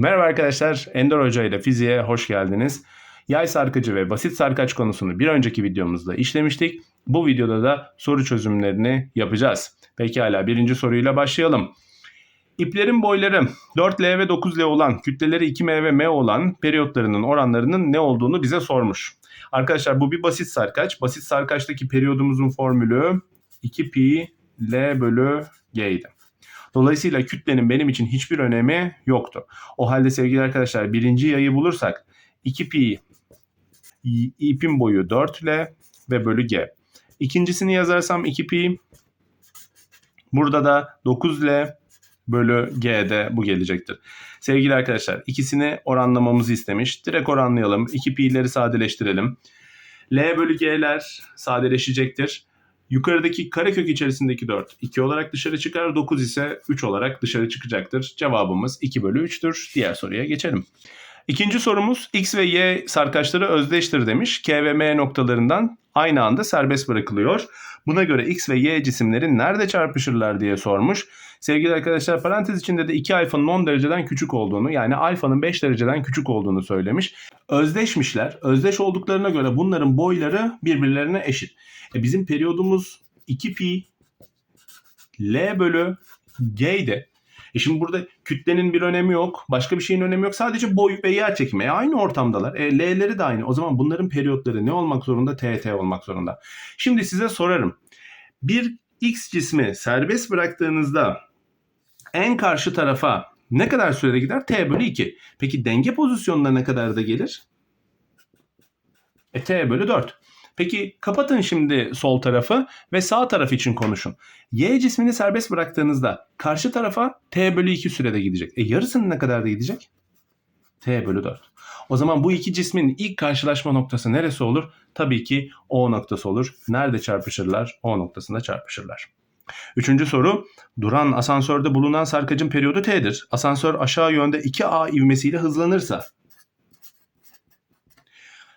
Merhaba arkadaşlar, Ender Hoca ile fiziğe hoş geldiniz. Yay sarkacı ve basit sarkaç konusunu bir önceki videomuzda işlemiştik. Bu videoda da soru çözümlerini yapacağız. Pekala birinci soruyla başlayalım. İplerin boyları 4L ve 9L olan, kütleleri 2M ve M olan periyotlarının oranlarının ne olduğunu bize sormuş. Arkadaşlar bu bir basit sarkaç. Basit sarkaçtaki periyodumuzun formülü 2pi L bölü G idi. Dolayısıyla kütlenin benim için hiçbir önemi yoktu. O halde sevgili arkadaşlar birinci yayı bulursak 2pi ipin boyu 4L ve bölü G. İkincisini yazarsam 2pi burada da 9L bölü G'de bu gelecektir. Sevgili arkadaşlar ikisini oranlamamızı istemiş. Direkt oranlayalım. 2pi'leri sadeleştirelim. L bölü G'ler sadeleşecektir. Yukarıdaki karekök içerisindeki 4 2 olarak dışarı çıkar. 9 ise 3 olarak dışarı çıkacaktır. Cevabımız 2 bölü 3'tür. Diğer soruya geçelim. İkinci sorumuz X ve Y sarkaçları özdeştir demiş. K ve M noktalarından aynı anda serbest bırakılıyor. Buna göre X ve Y cisimleri nerede çarpışırlar diye sormuş. Sevgili arkadaşlar parantez içinde de 2 alfanın 10 dereceden küçük olduğunu yani alfanın 5 dereceden küçük olduğunu söylemiş. Özdeşmişler. Özdeş olduklarına göre bunların boyları birbirlerine eşit. E bizim periyodumuz 2pi L bölü G'ydi. E şimdi burada kütlenin bir önemi yok. Başka bir şeyin önemi yok. Sadece boy ve yer çekimi. E aynı ortamdalar. E L'leri de aynı. O zaman bunların periyotları ne olmak zorunda? TT olmak zorunda. Şimdi size sorarım. Bir X cismi serbest bıraktığınızda en karşı tarafa ne kadar sürede gider? T bölü 2. Peki denge pozisyonuna ne kadar da gelir? E T bölü 4. Peki kapatın şimdi sol tarafı ve sağ taraf için konuşun. Y cismini serbest bıraktığınızda karşı tarafa T bölü 2 sürede gidecek. E yarısının ne kadar da gidecek? T bölü 4. O zaman bu iki cismin ilk karşılaşma noktası neresi olur? Tabii ki O noktası olur. Nerede çarpışırlar? O noktasında çarpışırlar. Üçüncü soru. Duran asansörde bulunan sarkacın periyodu T'dir. Asansör aşağı yönde 2A ivmesiyle hızlanırsa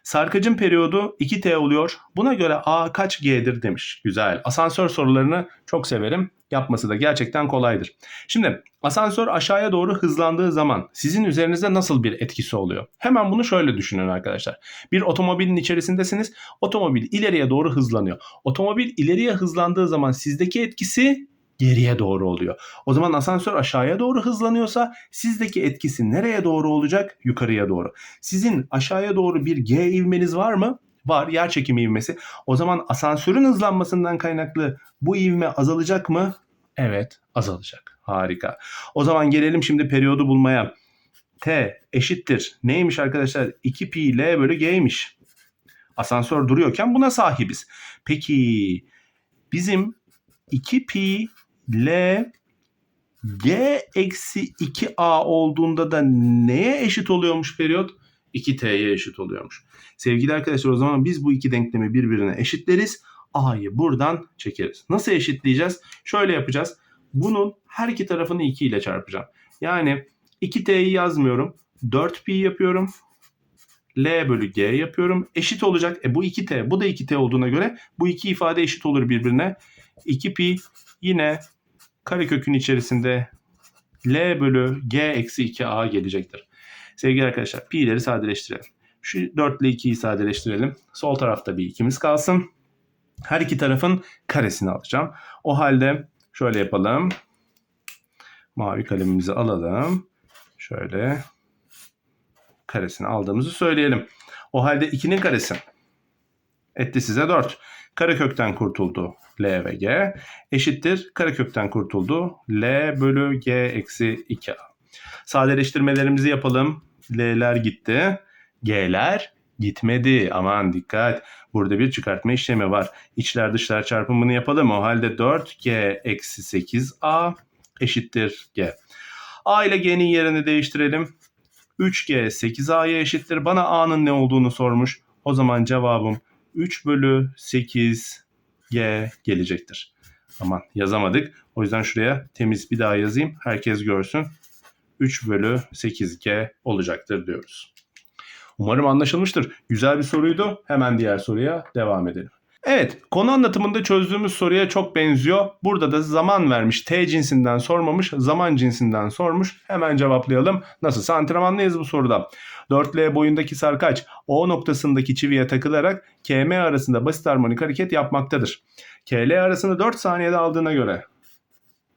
Sarkacın periyodu 2T oluyor. Buna göre A kaç G'dir demiş. Güzel. Asansör sorularını çok severim. Yapması da gerçekten kolaydır. Şimdi asansör aşağıya doğru hızlandığı zaman sizin üzerinizde nasıl bir etkisi oluyor? Hemen bunu şöyle düşünün arkadaşlar. Bir otomobilin içerisindesiniz. Otomobil ileriye doğru hızlanıyor. Otomobil ileriye hızlandığı zaman sizdeki etkisi geriye doğru oluyor. O zaman asansör aşağıya doğru hızlanıyorsa sizdeki etkisi nereye doğru olacak? Yukarıya doğru. Sizin aşağıya doğru bir G ivmeniz var mı? Var yer çekimi ivmesi. O zaman asansörün hızlanmasından kaynaklı bu ivme azalacak mı? Evet azalacak. Harika. O zaman gelelim şimdi periyodu bulmaya. T eşittir. Neymiş arkadaşlar? 2 pi L bölü G'ymiş. Asansör duruyorken buna sahibiz. Peki bizim 2 pi L G eksi 2A olduğunda da neye eşit oluyormuş periyot? 2T'ye eşit oluyormuş. Sevgili arkadaşlar o zaman biz bu iki denklemi birbirine eşitleriz. A'yı buradan çekeriz. Nasıl eşitleyeceğiz? Şöyle yapacağız. Bunun her iki tarafını 2 ile çarpacağım. Yani 2T'yi yazmıyorum. 4Pi yapıyorum. L bölü G yapıyorum. Eşit olacak. E bu 2T. Bu da 2T olduğuna göre bu iki ifade eşit olur birbirine. 2pi yine karekökün içerisinde L bölü G eksi 2A gelecektir. Sevgili arkadaşlar pi'leri sadeleştirelim. Şu 4 ile 2'yi sadeleştirelim. Sol tarafta bir ikimiz kalsın. Her iki tarafın karesini alacağım. O halde şöyle yapalım. Mavi kalemimizi alalım. Şöyle karesini aldığımızı söyleyelim. O halde 2'nin karesi etti size 4. Karekökten kurtuldu L ve G eşittir. Karekökten kurtuldu L bölü G eksi 2A. Sadeleştirmelerimizi yapalım. L'ler gitti. G'ler gitmedi. Aman dikkat. Burada bir çıkartma işlemi var. İçler dışlar çarpımını yapalım. O halde 4G eksi 8A eşittir G. A ile G'nin yerini değiştirelim. 3G 8A'ya eşittir. Bana A'nın ne olduğunu sormuş. O zaman cevabım 3 bölü 8 G gelecektir. Aman yazamadık. O yüzden şuraya temiz bir daha yazayım. Herkes görsün. 3 bölü 8G olacaktır diyoruz. Umarım anlaşılmıştır. Güzel bir soruydu. Hemen diğer soruya devam edelim. Evet, konu anlatımında çözdüğümüz soruya çok benziyor. Burada da zaman vermiş, T cinsinden sormamış, zaman cinsinden sormuş. Hemen cevaplayalım. Nasılsa antrenmanlıyız bu soruda. 4L boyundaki sarkaç O noktasındaki çiviye takılarak KM arasında basit harmonik hareket yapmaktadır. KL arasını 4 saniyede aldığına göre,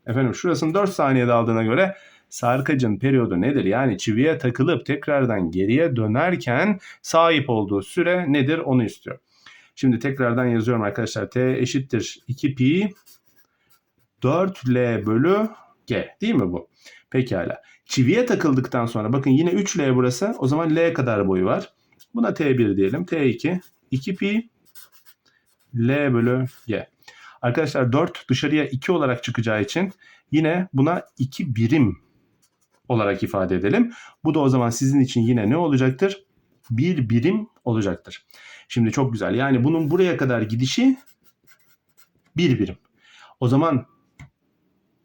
efendim şurasını 4 saniyede aldığına göre sarkacın periyodu nedir? Yani çiviye takılıp tekrardan geriye dönerken sahip olduğu süre nedir onu istiyor. Şimdi tekrardan yazıyorum arkadaşlar. T eşittir 2 pi 4L bölü G değil mi bu? Pekala. Çiviye takıldıktan sonra bakın yine 3L burası. O zaman L kadar boyu var. Buna T1 diyelim. T2 2 pi L bölü G. Arkadaşlar 4 dışarıya 2 olarak çıkacağı için yine buna 2 birim olarak ifade edelim. Bu da o zaman sizin için yine ne olacaktır? Bir birim olacaktır. Şimdi çok güzel. Yani bunun buraya kadar gidişi bir birim. O zaman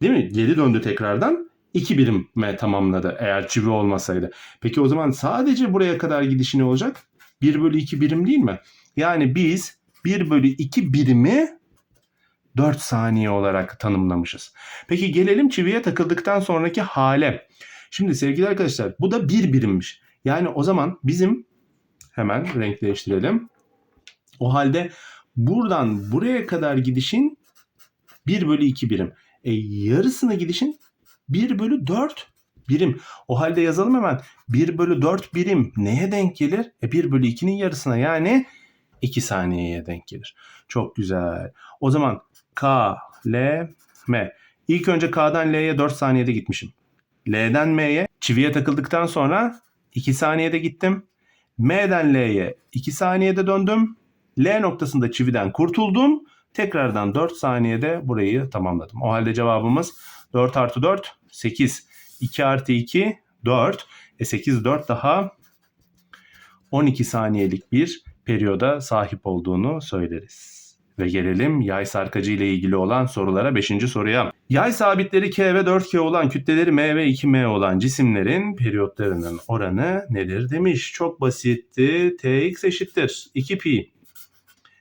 değil mi? Geri döndü tekrardan. iki birime tamamladı eğer çivi olmasaydı. Peki o zaman sadece buraya kadar gidişi ne olacak? 1 bölü 2 birim değil mi? Yani biz 1 bölü 2 birimi 4 saniye olarak tanımlamışız. Peki gelelim çiviye takıldıktan sonraki hale. Şimdi sevgili arkadaşlar bu da bir birimmiş. Yani o zaman bizim hemen renk değiştirelim. O halde buradan buraya kadar gidişin 1 bölü 2 birim. E, yarısına gidişin 1 bölü 4 birim. O halde yazalım hemen. 1 bölü 4 birim neye denk gelir? E 1 bölü 2'nin yarısına yani 2 saniyeye denk gelir. Çok güzel. O zaman K, L, M. İlk önce K'dan L'ye 4 saniyede gitmişim. L'den M'ye çiviye takıldıktan sonra 2 saniyede gittim. M'den L'ye 2 saniyede döndüm. L noktasında çividen kurtuldum. Tekrardan 4 saniyede burayı tamamladım. O halde cevabımız 4 artı 4 8. 2 artı 2 4. E 8 4 daha 12 saniyelik bir periyoda sahip olduğunu söyleriz. Ve gelelim yay sarkacı ile ilgili olan sorulara 5. soruya. Yay sabitleri K ve 4K olan kütleleri M ve 2M olan cisimlerin periyotlarının oranı nedir demiş. Çok basitti. Tx eşittir 2pi.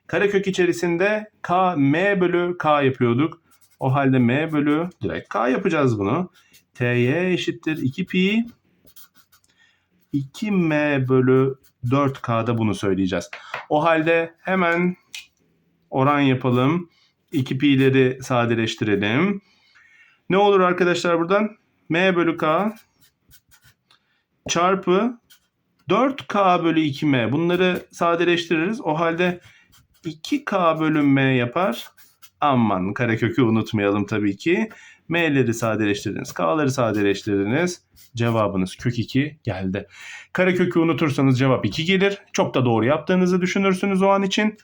Karekök içerisinde K M bölü K yapıyorduk. O halde M bölü direkt K yapacağız bunu. Ty eşittir 2pi 2m bölü 4k'da bunu söyleyeceğiz. O halde hemen oran yapalım. 2 pi'leri sadeleştirelim. Ne olur arkadaşlar buradan? m bölü k çarpı 4k bölü 2m. Bunları sadeleştiririz. O halde 2k bölü m yapar. Aman karekökü unutmayalım tabii ki. M'leri sadeleştirdiniz. K'ları sadeleştirdiniz. Cevabınız kök 2 geldi. Karekökü unutursanız cevap 2 gelir. Çok da doğru yaptığınızı düşünürsünüz o an için.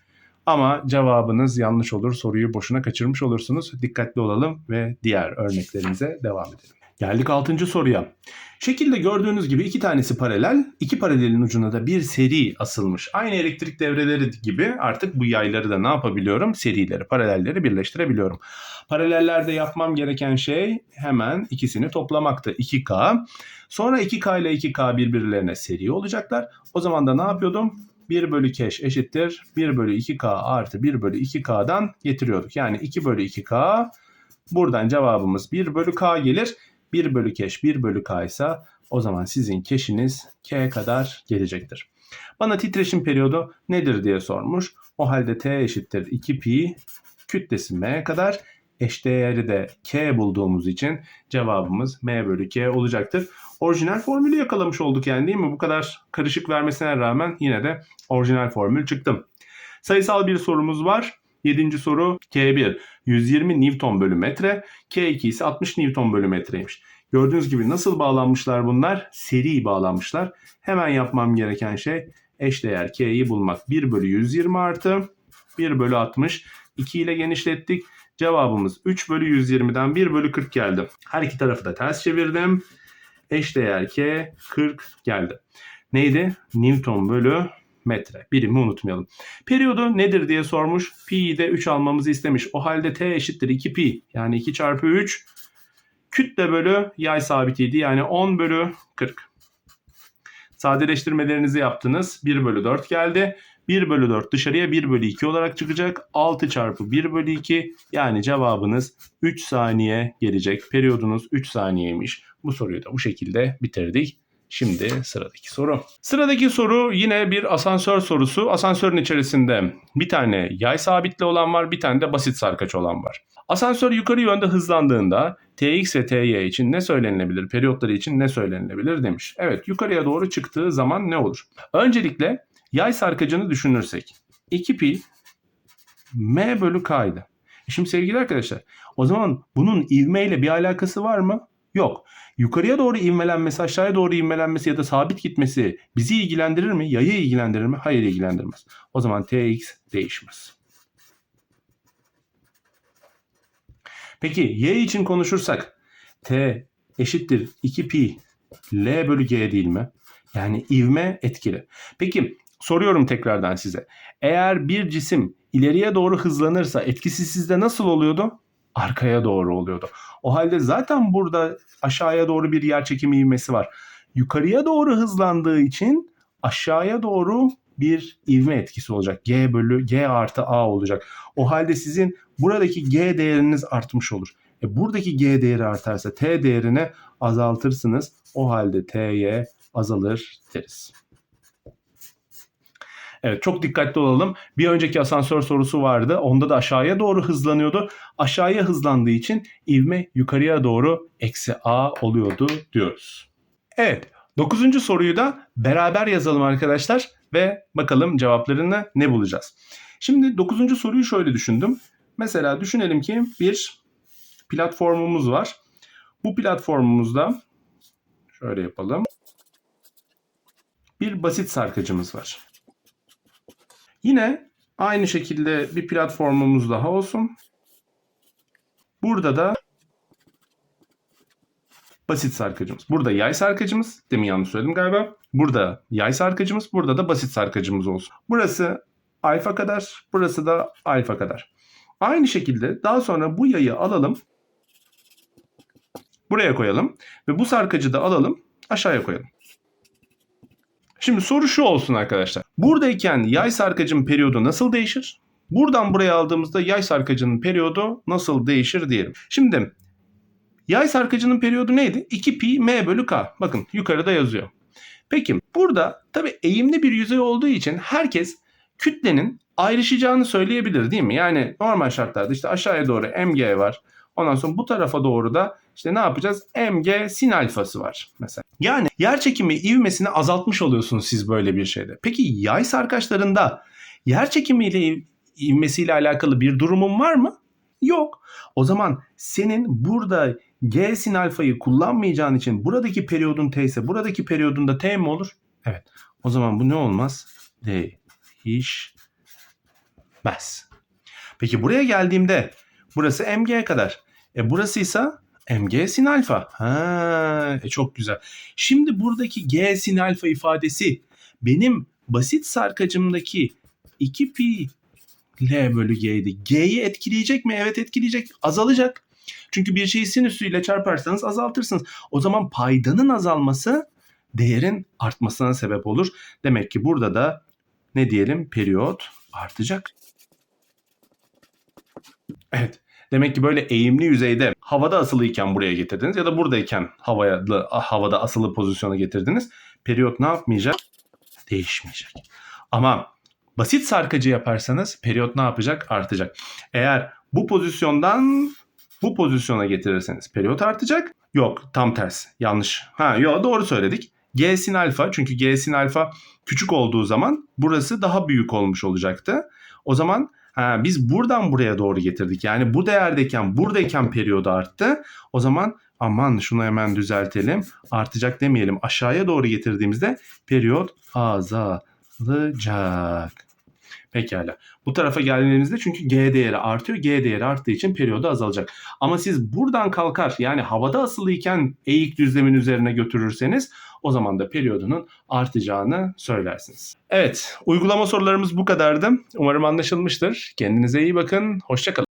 Ama cevabınız yanlış olur. Soruyu boşuna kaçırmış olursunuz. Dikkatli olalım ve diğer örneklerimize devam edelim. Geldik 6. soruya. Şekilde gördüğünüz gibi iki tanesi paralel, iki paralelin ucuna da bir seri asılmış. Aynı elektrik devreleri gibi artık bu yayları da ne yapabiliyorum? Serileri, paralelleri birleştirebiliyorum. Paralellerde yapmam gereken şey hemen ikisini toplamaktı. 2K. Sonra 2K ile 2K birbirlerine seri olacaklar. O zaman da ne yapıyordum? 1 bölü keş eşittir 1 bölü 2K artı 1 bölü 2K'dan getiriyorduk. Yani 2 bölü 2K buradan cevabımız 1 bölü K gelir. 1 bölü keş 1 bölü K ise o zaman sizin keşiniz K kadar gelecektir. Bana titreşim periyodu nedir diye sormuş. O halde T eşittir 2 pi kütlesi M kadar eşdeğeri de K bulduğumuz için cevabımız M bölü K olacaktır. Orijinal formülü yakalamış olduk yani değil mi? Bu kadar karışık vermesine rağmen yine de orijinal formül çıktım. Sayısal bir sorumuz var. Yedinci soru K1 120 Newton bölü metre, K2 ise 60 Newton bölü metreymiş. Gördüğünüz gibi nasıl bağlanmışlar bunlar? Seri bağlanmışlar. Hemen yapmam gereken şey eşdeğer K'yi bulmak. 1 bölü 120 artı 1 bölü 60. 2 ile genişlettik. Cevabımız 3 bölü 120'den 1 bölü 40 geldi. Her iki tarafı da ters çevirdim. Eşdeğer K 40 geldi. Neydi? Newton bölü metre. Birimi unutmayalım. Periyodu nedir diye sormuş. Pi'yi de 3 almamızı istemiş. O halde T eşittir 2 pi. Yani 2 çarpı 3. Kütle bölü yay sabitiydi. Yani 10 bölü 40. Sadeleştirmelerinizi yaptınız. 1 bölü 4 geldi. 1 bölü 4 dışarıya 1 bölü 2 olarak çıkacak. 6 çarpı 1 bölü 2 yani cevabınız 3 saniye gelecek. Periyodunuz 3 saniyeymiş. Bu soruyu da bu şekilde bitirdik. Şimdi sıradaki soru. Sıradaki soru yine bir asansör sorusu. Asansörün içerisinde bir tane yay sabitli olan var, bir tane de basit sarkaç olan var. Asansör yukarı yönde hızlandığında Tx ve Ty için ne söylenilebilir, periyotları için ne söylenilebilir demiş. Evet, yukarıya doğru çıktığı zaman ne olur? Öncelikle yay sarkacını düşünürsek 2 pi m bölü k'ydı. E Şimdi sevgili arkadaşlar, o zaman bunun ivmeyle bir alakası var mı? Yok. Yukarıya doğru ivmelenmesi, aşağıya doğru ivmelenmesi ya da sabit gitmesi bizi ilgilendirir mi? Yayı ilgilendirir mi? Hayır ilgilendirmez. O zaman Tx değişmez. Peki y için konuşursak t eşittir 2 pi l bölü g değil mi? Yani ivme etkili. Peki soruyorum tekrardan size. Eğer bir cisim ileriye doğru hızlanırsa etkisi sizde nasıl oluyordu? Arkaya doğru oluyordu. O halde zaten burada aşağıya doğru bir yer çekimi ivmesi var. Yukarıya doğru hızlandığı için aşağıya doğru bir ivme etkisi olacak. G bölü G artı A olacak. O halde sizin buradaki G değeriniz artmış olur. E buradaki G değeri artarsa T değerini azaltırsınız. O halde T'ye azalır deriz. Evet çok dikkatli olalım. Bir önceki asansör sorusu vardı. Onda da aşağıya doğru hızlanıyordu. Aşağıya hızlandığı için ivme yukarıya doğru eksi A oluyordu diyoruz. Evet dokuzuncu soruyu da beraber yazalım arkadaşlar ve bakalım cevaplarını ne bulacağız. Şimdi dokuzuncu soruyu şöyle düşündüm. Mesela düşünelim ki bir platformumuz var. Bu platformumuzda şöyle yapalım. Bir basit sarkacımız var. Yine aynı şekilde bir platformumuz daha olsun. Burada da basit sarkacımız. Burada yay sarkacımız. Demin yanlış söyledim galiba. Burada yay sarkacımız. Burada da basit sarkacımız olsun. Burası alfa kadar. Burası da alfa kadar. Aynı şekilde daha sonra bu yayı alalım. Buraya koyalım. Ve bu sarkacı da alalım. Aşağıya koyalım. Şimdi soru şu olsun arkadaşlar. Buradayken yay sarkacın periyodu nasıl değişir? Buradan buraya aldığımızda yay sarkacının periyodu nasıl değişir diyelim. Şimdi yay sarkacının periyodu neydi? 2 pi m bölü k. Bakın yukarıda yazıyor. Peki burada tabi eğimli bir yüzey olduğu için herkes kütlenin ayrışacağını söyleyebilir değil mi? Yani normal şartlarda işte aşağıya doğru mg var. Ondan sonra bu tarafa doğru da işte ne yapacağız? mg sin alfası var mesela. Yani yer çekimi ivmesini azaltmış oluyorsunuz siz böyle bir şeyde. Peki yay sarkaçlarında yer çekimiyle ivmesiyle alakalı bir durumun var mı? Yok. O zaman senin burada G sin alfayı kullanmayacağın için buradaki periyodun T ise buradaki periyodun da T mi olur? Evet. O zaman bu ne olmaz? Değişmez. Peki buraya geldiğimde burası mg kadar. E burası ise mg sin alfa. Ha, e çok güzel. Şimdi buradaki g sin alfa ifadesi benim basit sarkacımdaki 2 pi L bölü G'ydi. G'yi etkileyecek mi? Evet etkileyecek. Azalacak. Çünkü bir şeyi sinüsüyle çarparsanız azaltırsınız. O zaman paydanın azalması değerin artmasına sebep olur. Demek ki burada da ne diyelim? Periyot artacak. Evet. Demek ki böyle eğimli yüzeyde havada asılıyken buraya getirdiniz ya da buradayken havaya, havada asılı pozisyona getirdiniz. Periyot ne yapmayacak? Değişmeyecek. Ama basit sarkacı yaparsanız periyot ne yapacak? Artacak. Eğer bu pozisyondan bu pozisyona getirirseniz periyot artacak. Yok tam tersi. Yanlış. Ha yok doğru söyledik. G sin alfa çünkü G sin alfa küçük olduğu zaman burası daha büyük olmuş olacaktı. O zaman ha, biz buradan buraya doğru getirdik. Yani bu değerdeyken buradayken periyodu arttı. O zaman aman şunu hemen düzeltelim. Artacak demeyelim. Aşağıya doğru getirdiğimizde periyot azalacak. Pekala. Bu tarafa geldiğinizde çünkü G değeri artıyor. G değeri arttığı için periyodu azalacak. Ama siz buradan kalkar yani havada asılıyken eğik düzlemin üzerine götürürseniz o zaman da periyodunun artacağını söylersiniz. Evet uygulama sorularımız bu kadardı. Umarım anlaşılmıştır. Kendinize iyi bakın. Hoşçakalın.